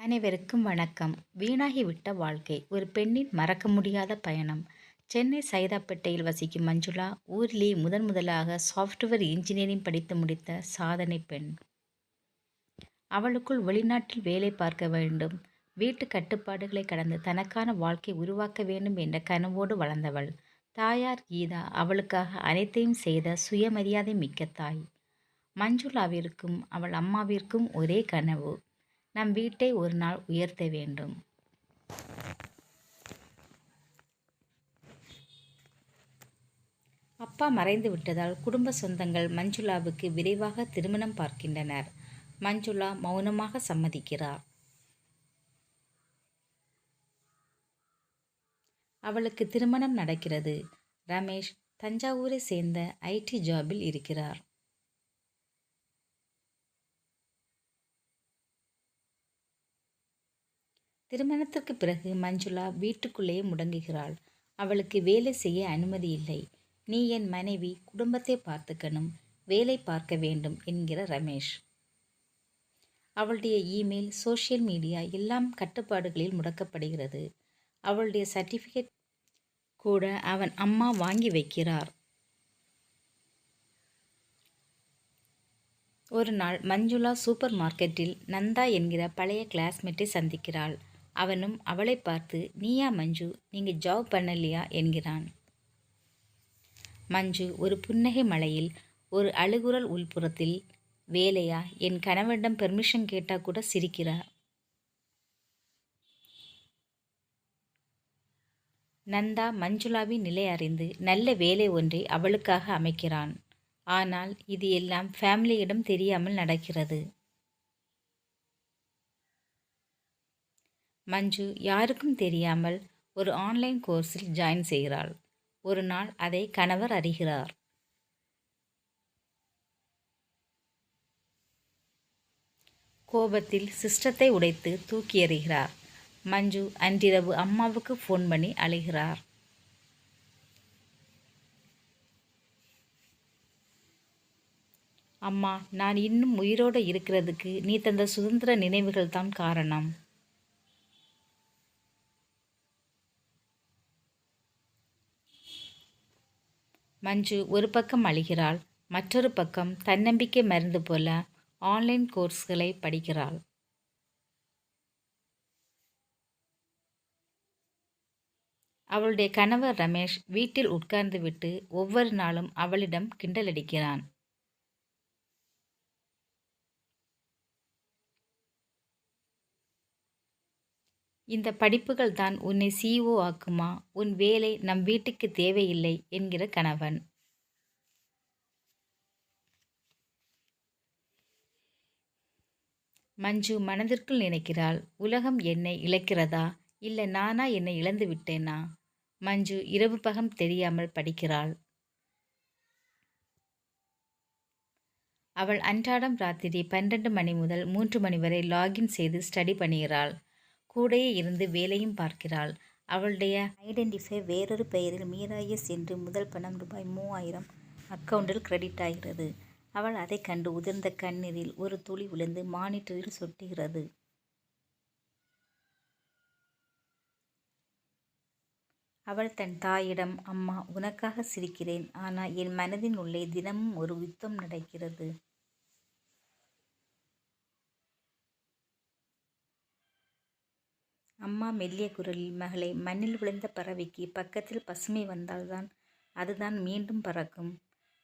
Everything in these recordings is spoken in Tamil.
அனைவருக்கும் வணக்கம். வீணாகிவிட்ட வாழ்க்கை ஒரு பெண்ணின் மறக்க முடியாத பயணம். சென்னை சைதாப்பேட்டையில் வசிக்கும் மஞ்சுளா ஊரிலே முதன் முதலாக சாஃப்ட்வேர் இன்ஜினியரிங் படித்து முடித்த சாதனை பெண். அவளுக்குள் வெளிநாட்டில் வேலை பார்க்க வேண்டும். வீட்டு கட்டுப்பாடுகளை கடந்து தனக்கான வாழ்க்கை உருவாக்க வேண்டும் என்ற கனவோடு வளர்ந்தவள். தாயார் கீதா அவளுக்காக அனைத்தையும் செய்த சுயமரியாதை மிக்க தாய். மஞ்சுளாவிற்கும் அவள் அம்மாவிற்கும் ஒரே கனவு. நம் வீட்டை ஒரு நாள் உயர்த்த வேண்டும். அப்பா மறைந்து விட்டதால் குடும்ப சொந்தங்கள் மஞ்சுளாவுக்கு விரைவாக திருமணம் பார்க்கின்றனர். மஞ்சுளா மௌனமாக சம்மதிக்கிறார். அவளுக்கு திருமணம் நடக்கிறது. ரமேஷ் தஞ்சாவூரை சேர்ந்த ஐடி ஜாபில் இருக்கிறார். திருமணத்திற்கு பிறகு மஞ்சுளா வீட்டுக்குள்ளேயே முடங்குகிறாள். அவளுக்கு வேலை செய்ய அனுமதி இல்லை. நீ என் மனைவி குடும்பத்தை பார்த்துக்கணும். வேலை பார்க்க வேண்டும் என்கிற ரமேஷ். அவளுடைய இமெயில் சோஷியல் மீடியா எல்லாம் கட்டுப்பாடுகளில் முடக்கப்படுகிறது. அவளுடைய சர்டிஃபிகேட் கூட அவன் அம்மா வாங்கி வைக்கிறார். ஒரு நாள் மஞ்சுளா சூப்பர் மார்க்கெட்டில் நந்தா என்கிற பழைய கிளாஸ்மேட்டை சந்திக்கிறாள். அவனும் அவளை பார்த்து நீயா மஞ்சு? நீங்கள் ஜாப் பண்ணலையா? என்கிறான். மஞ்சு ஒரு புன்னகை மலையில் ஒரு அழுகுரல் உள்புறத்தில் வேலையா? என் கணவனிடம் பெர்மிஷன் கேட்டால் கூட சிரிக்கிறார் நந்தா மஞ்சுளாவின் நிலை அறிந்து நல்ல வேலை ஒன்றை அவளுக்காக அமைக்கிறான். ஆனால் இது எல்லாம் ஃபேமிலியிடம் தெரியாமல் நடக்கிறது. மஞ்சு யாருக்கும் தெரியாமல் ஒரு ஆன்லைன் கோர்ஸில் ஜாயின் செய்கிறாள். ஒரு நாள் அதை கணவர் அறிகிறார். கோபத்தில் சிஸ்டத்தை உடைத்து தூக்கி எறிகிறார். மஞ்சு அன்றிரவு அம்மாவுக்கு ஃபோன் பண்ணி அழுகிறார். அம்மா நான் இன்னும் உயிரோடு இருக்கிறதுக்கு நீ தந்த சுதந்திர நினைவுகள் தான் காரணம். மஞ்சு ஒரு பக்கம் அழுகிறாள் மற்றொரு பக்கம் தன்னம்பிக்கை மருந்து போல ஆன்லைன் கோர்ஸ்களை படிக்கிறாள். அவளுடைய கணவர் ரமேஷ் வீட்டில் உட்கார்ந்துவிட்டு ஒவ்வொரு நாளும் அவளிடம் கிண்டலடிக்கிறான் இந்த படிப்புகள் தான் உன்னை சிஇஓ ஆக்குமா? உன் வேலை நம் வீட்டுக்கு தேவையில்லை என்கிற கணவன். மஞ்சு மனதிற்குள் நினைக்கிறாள். உலகம் என்னை இழக்கிறதா? இல்லை நானா என்னை இழந்து விட்டேனா? மஞ்சு இரவு பகம் தெரியாமல் படிக்கிறாள். அவள் அன்றாடம் ராத்திரி பன்னெண்டு மணி முதல் மூன்று மணி வரை லாகின் செய்து ஸ்டடி பண்ணுகிறாள். கூடையே இருந்து வேலையும் பார்க்கிறாள். அவளுடைய ஐடென்டிஃபை வேறொரு பெயரில் மீராயஸ் என்று முதல் பணம் ரூபாய் மூவாயிரம் அக்கவுண்டில் கிரெடிட் ஆகிறது. அவள் அதை கண்டு உதிர்ந்த கண்ணீரில் ஒரு துளி விழுந்து மானிட்டரில் சொட்டுகிறது. அவள் தன் தாயிடம் அம்மா உனக்காக சிரிக்கிறேன். ஆனால் என் மனதின் உள்ளே தினமும் ஒரு யுத்தம் நடக்கிறது. அம்மா மெல்லிய குரலில் மகளை மண்ணில் விழுந்த பறவைக்கு பக்கத்தில் பசுமை வந்தால்தான் அதுதான் மீண்டும் பறக்கும்.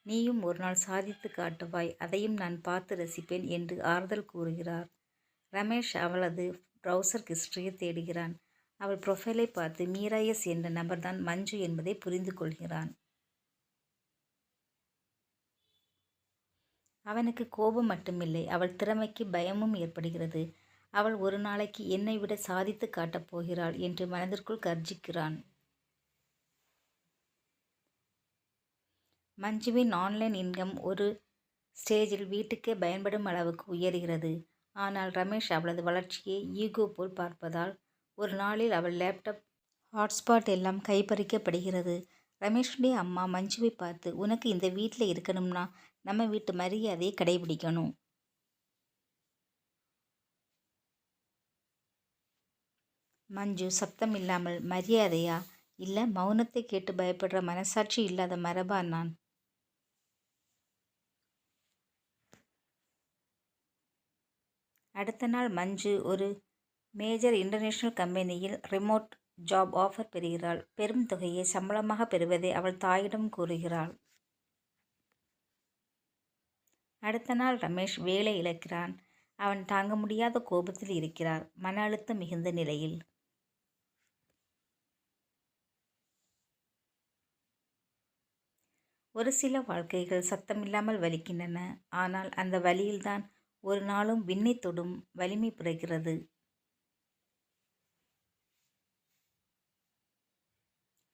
நீயும் ஒரு நாள் சாதித்து காட்டுவாய் அதையும் நான் பார்த்து ரசிப்பேன் என்று ஆறுதல் கூறுகிறார். ரமேஷ் அவளது ப்ரௌசர் ஹிஸ்டரியை தேடுகிறான். அவள் ப்ரொஃபைலை பார்த்து மீராயஸ் என்ற நபர்தான் மஞ்சு என்பதை புரிந்து கொள்கிறான். அவனுக்கு கோபம் மட்டுமில்லை அவள் திறமைக்கு பயமும் ஏற்படுகிறது. அவள் ஒரு நாளைக்கு என்னை விட சாதித்து காட்டப் போகிறாள் என்று மனதிற்குள் கர்ஜிக்கிறான். மஞ்சுவின் ஆன்லைன் இன்கம் ஒரு ஸ்டேஜில் வீட்டுக்கே பயன்படும் அளவுக்கு உயர்கிறது. ஆனால் ரமேஷ் அவளது வளர்ச்சியை ஈகோ போல் பார்ப்பதால் ஒரு நாளில் அவள் லேப்டாப் ஹாட்ஸ்பாட் எல்லாம் கைப்பறிக்கப்படுகிறது. ரமேஷுடைய அம்மா மஞ்சுவை பார்த்து உனக்கு இந்த வீட்டில் இருக்கணும்னா நம்ம வீட்டு மரியாதையை கடைபிடிக்கணும். மஞ்சு சத்தம் இல்லாமல் மரியாதையா? இல்லை மௌனத்தை கேட்டு பயப்படுற மனசாட்சி இல்லாத மரபா நான்? அடுத்த நாள் மஞ்சு ஒரு மேஜர் இன்டர்நேஷ்னல் கம்பெனியில் ரிமோட் ஜாப் ஆஃபர் பெறுகிறாள். பெரும் தொகையை சம்பளமாக பெறுவதை அவள் தாயிடம் கூறுகிறாள். அடுத்த நாள் ரமேஷ் வேலை இழக்கிறான். அவன் தாங்க முடியாத கோபத்தில் இருக்கிறார். மன அழுத்தம் மிகுந்த நிலையில் ஒரு சில வாழ்க்கைகள் சத்தமில்லாமல் வலிக்கின்றன. ஆனால் அந்த வலியில்தான் ஒரு நாளும் விண்ணை தொடும் வலிமை பிறக்கிறது.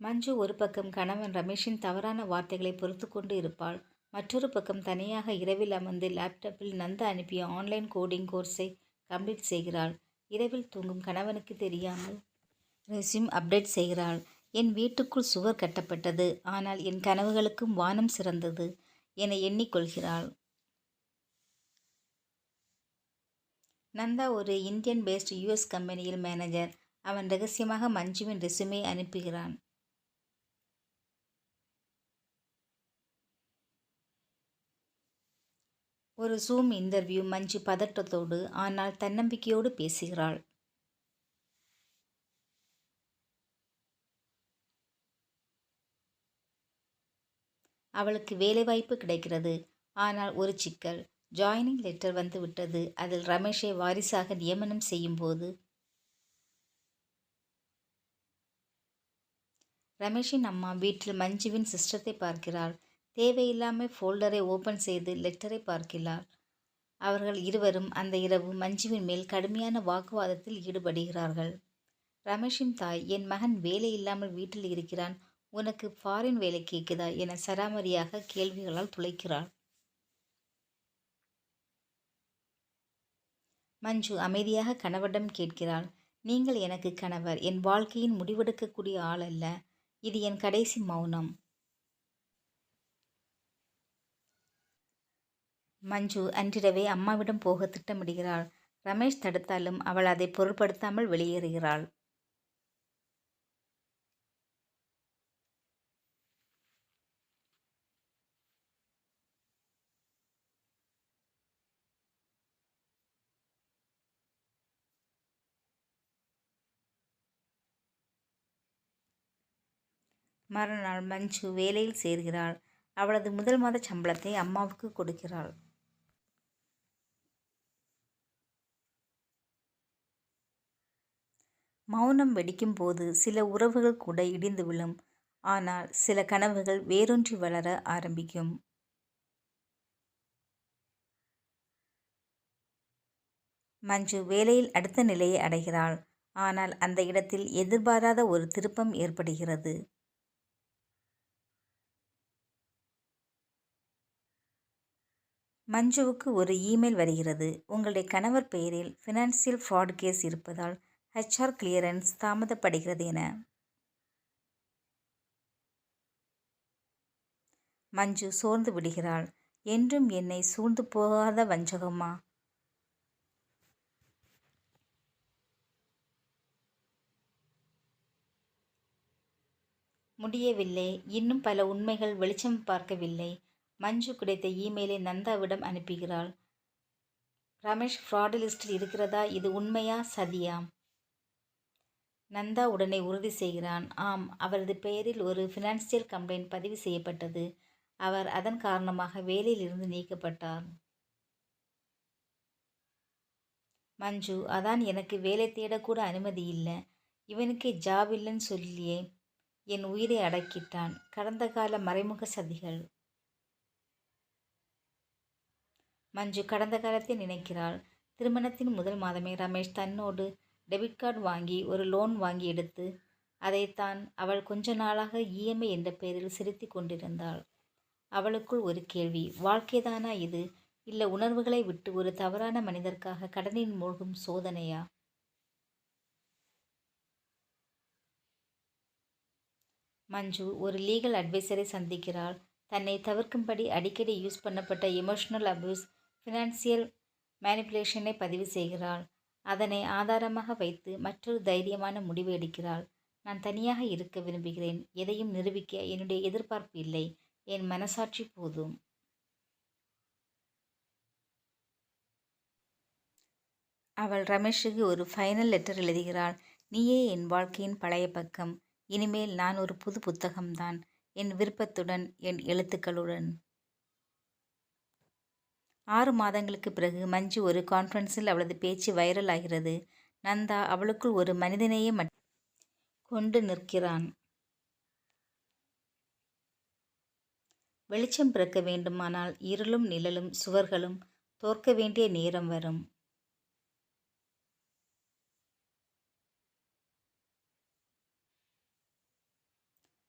மஞ்சு ஒரு பக்கம் கணவன் ரமேஷின் தவறான வார்த்தைகளை பொறுத்து கொண்டு இருப்பாள். மற்றொரு பக்கம் தனியாக இரவில் அமர்ந்து லேப்டாப்பில் நந்த அனுப்பிய ஆன்லைன் கோடிங் கோர்ஸை கம்ப்ளீட் செய்கிறாள். இரவில் தூங்கும் கணவனுக்கு தெரியாமல் ரெஸ்யூம் அப்டேட் செய்கிறாள். என் வீட்டுக்குள் சுவர் கட்டப்பட்டது. ஆனால் என் கனவுகளுக்கும் வானம் சிறந்தது என எண்ணிக்கொள்கிறாள். நந்தா ஒரு இந்தியன் பேஸ்ட் யூஎஸ் கம்பெனியில் மேனேஜர் அவன் ரகசியமாக மஞ்சுவின் ரெசுமே அனுப்புகிறான். ஒரு ஜூம் இன்டர்வியூ மஞ்சு பதட்டத்தோடு ஆனால் தன்னம்பிக்கையோடு பேசுகிறாள். அவளுக்கு வேலைவாய்ப்பு கிடைக்கிறது. ஆனால் ஒரு சிக்கல். ஜாயினிங் லெட்டர் வந்து விட்டது. அதில் ரமேஷை வாரிசாக நியமனம் செய்யும்போது ரமேஷின் அம்மா வீட்டில் மஞ்சுவின் சிஸ்டத்தை பார்க்கிறாள். தேவையில்லாமல் ஃபோல்டரை ஓப்பன் செய்து லெட்டரை பார்க்கிறாள். அவர்கள் இருவரும் அந்த இரவு மஞ்சுவின் மேல் கடுமையான வாக்குவாதத்தில் ஈடுபடுகிறார்கள். ரமேஷின் தாய் என் மகன் வேலை இல்லாமல் வீட்டில் இருக்கிறான். உனக்கு ஃபாரின் வேலை கேட்குதா என சராமரியாக கேள்விகளால் துளைக்கிறாள். மஞ்சு அமைதியாக கணவரிடம் கேட்கிறாள். நீங்கள் எனக்கு கணவர். என் வாழ்க்கையின் முடிவெடுக்கக்கூடிய ஆள் அல்ல. இது என் கடைசி மௌனம் மஞ்சு அன்றிரவே அம்மாவிடம் போக திட்டமிடுகிறாள். ரமேஷ் தடுத்தாலும் அவள் அதை பொருட்படுத்தாமல் வெளியேறுகிறாள். மறுநாள் மஞ்சு வேலையில் சேர்கிறாள். அவளது முதல் மாத சம்பளத்தை அம்மாவுக்கு கொடுக்கிறாள். மௌனம் வெடிக்கும் போது சில உறவுகள் கூட இடிந்து விழும். ஆனால் சில கனவுகள் வேரூன்றி வளர ஆரம்பிக்கும். மஞ்சு வேலையில் அடுத்த நிலையை அடைகிறாள். ஆனால் அந்த இடத்தில் எதிர்பாராத ஒரு திருப்பம் ஏற்படுகிறது. மஞ்சுவுக்கு ஒரு இமெயில் வருகிறது. உங்களுடைய கணவர் பெயரில் ஃபினான்சியல் ஃப்ராட் கேஸ் இருப்பதால் ஹெச்ஆர் கிளியரன்ஸ் தாமதப்படுகிறது என. மஞ்சு சோர்ந்து விடுகிறாள். என்றும் என்னை சூழ்ந்து போகாத வஞ்சகமா முடியவில்லை. இன்னும் பல உண்மைகள் வெளிச்சம் பார்க்கவில்லை. மஞ்சு கிடைத்த இமெயிலை நந்தாவிடம் அனுப்புகிறாள். ரமேஷ் ஃப்ராடு லிஸ்டில் இருக்கிறதா? இது உண்மையா? சதியா? நந்தா உடனே உறுதி செய்கிறான். ஆம் அவரது பெயரில் ஒரு ஃபினான்சியல் கம்ப்ளைண்ட் பதிவு செய்யப்பட்டது. அவர் அதன் காரணமாக வேலையிலிருந்து நீக்கப்பட்டார். மஞ்சு அதான் எனக்கு வேலை தேடக்கூட அனுமதி இல்லை. இவனுக்கு ஜாப் இல்லைன்னு சொல்லியே. என் உயிரை அடக்கிட்டான். கடந்த கால மறைமுக சதிகள். மஞ்சு கடந்த காலத்தை நினைக்கிறாள். திருமணத்தின் முதல் மாதமே ரமேஷ் தன்னோடு டெபிட் கார்டு வாங்கி ஒரு லோன் வாங்கி எடுத்து அதைத்தான் அவள் கொஞ்ச நாளாக இஎம்ஐ என்ற பெயரில் சிரித்தி கொண்டிருந்தாள். அவளுக்குள் ஒரு கேள்வி வாழ்க்கைதானா இது? இல்லை உணர்வுகளை விட்டு ஒரு தவறான மனிதர்க்காக கடனின் மூழ்கும் சோதனையா? மஞ்சு ஒரு லீகல் அட்வைசரை சந்திக்கிறாள். தன்னை தவிர்க்கும்படி அடிக்கடி யூஸ் பண்ணப்பட்ட எமோஷனல் அப்யூஸ் ஃபினான்சியல் மேனிப்புலேஷனை பதிவு செய்கிறாள். அதனை ஆதாரமாக வைத்து மற்றொரு தைரியமான முடிவு எடுக்கிறாள். நான் தனியாக இருக்க விரும்புகிறேன். எதையும் நிரூபிக்க என்னுடைய எதிர்பார்ப்பு இல்லை. என் மனசாட்சி போதும். அவள் ரமேஷுக்கு ஒரு ஃபைனல் லெட்டர் எழுதுகிறாள். நீயே என் வாழ்க்கையின் பழைய பக்கம். இனிமேல் நான் ஒரு புது புத்தகம்தான். என் விருப்பத்துடன் என் எழுத்துக்களுடன். ஆறு மாதங்களுக்கு பிறகு மஞ்சு ஒரு கான்ஃபரன்ஸில் அவளது பேச்சு வைரல் ஆகிறது. நந்தா அவளுக்குள் ஒரு மனிதனையே மட் கொண்டு நிற்கிறான். வெளிச்சம் பிறக்க வேண்டுமானால் இருளும் நிழலும் சுவர்களும் தோற்க வேண்டிய நேரம் வரும்.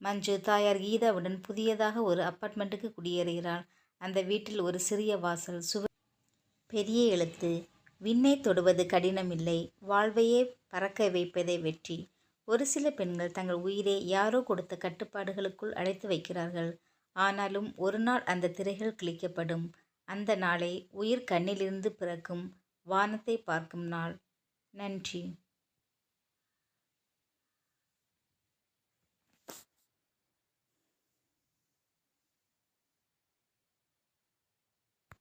மஞ்சு தாயார் கீதாவுடன் புதியதாக ஒரு அப்பார்ட்மெண்ட்டுக்கு குடியேறுகிறாள். அந்த வீட்டில் ஒரு சிறிய வாசல் சுவ பெரிய எழுத்து விண்ணை தொடுவது கடினமில்லை. வாழ்வையே பறக்க வைப்பதே வெற்றி. ஒரு சில பெண்கள் தங்கள் உயிரை யாரோ கொடுத்த கட்டுப்பாடுகளுக்குள் அடைத்து வைக்கிறார்கள். ஆனாலும் ஒரு நாள் அந்த திரைகள் கிழிக்கப்படும். அந்த நாளை உயிர் கண்ணிலிருந்து பிறக்கும் வானத்தை பார்க்கும் நாள். நன்றி.